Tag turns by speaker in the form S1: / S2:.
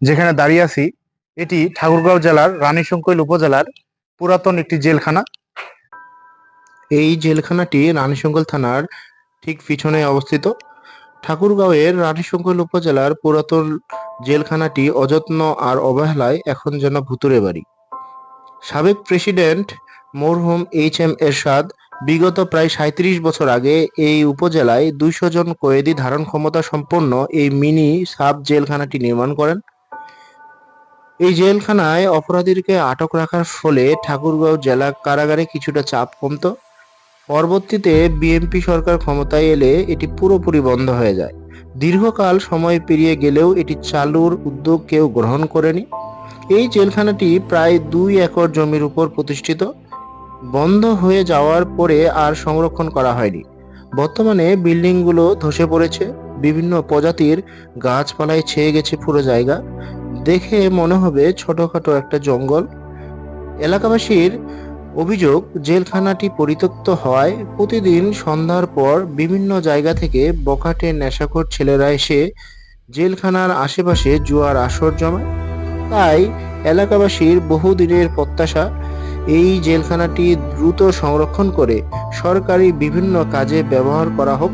S1: যেখানে দাঁড়িয়ে আছি, এটি ঠাকুরগাঁও জেলার রানীশঙ্কৈল উপজেলার পুরাতন একটি জেলখানা। এই জেলখানাটি রানীশঙ্কৈল থানার ঠিক পিছনে অবস্থিত। ঠাকুরগাঁওয়ের রানীশঙ্কৈল উপজেলার পুরাতন জেলখানাটি অযত্ন আর অবহেলায় এখন যেন ভুতুরে বাড়ি। সাবেক প্রেসিডেন্ট মরহুম এইচ এম এরশাদ বিগত প্রায় সাঁত্রিশ বছর আগে এই উপজেলায় দুইশো জন কয়েদি ধারণ ক্ষমতা সম্পন্ন এই মিনি সাব জেলখানাটি নির্মাণ করেন। এই জেলখানায় অপরাধীদেরকে আটক রাখার ফলে ঠাকুরগাঁও জেলা কারাগারে কিছুটা চাপ কমতো। পরবর্তীতে বিএনপি সরকার ক্ষমতায় এলে এটি পুরোপুরি বন্ধ হয়ে যায়। দীর্ঘকাল সময় পেরিয়ে গেলেও এটি চালুর উদ্যোগ কেউ গ্রহণ করেনি। এই জেলখানাটি প্রায় দুই একর জমির উপর প্রতিষ্ঠিত। বন্ধ হয়ে যাওয়ার পরে আর সংরক্ষণ করা হয়নি। বর্তমানে বিল্ডিংগুলো ধসে পড়েছে। বিভিন্ন প্রজাতির গাছপালায় ছেয়ে গেছে পুরো জায়গা। দেখে মনে হবে ছোটখাটো একটা জঙ্গল। এলাকাবাসীর অভিযোগ, জেলখানাটি পরিত্যক্ত হওয়ায় প্রতিদিন সন্ধ্যার পর বিভিন্ন জায়গা থেকে বখাটে নেশাখোর ছেলেরা এসে জেলখানার আশেপাশে জুয়ার আসর জমায়। তাই এলাকাবাসীর বহুদিনের প্রত্যাশা, এই জেলখানাটি দ্রুত সংরক্ষণ করে সরকারি বিভিন্ন কাজে ব্যবহার করা হোক।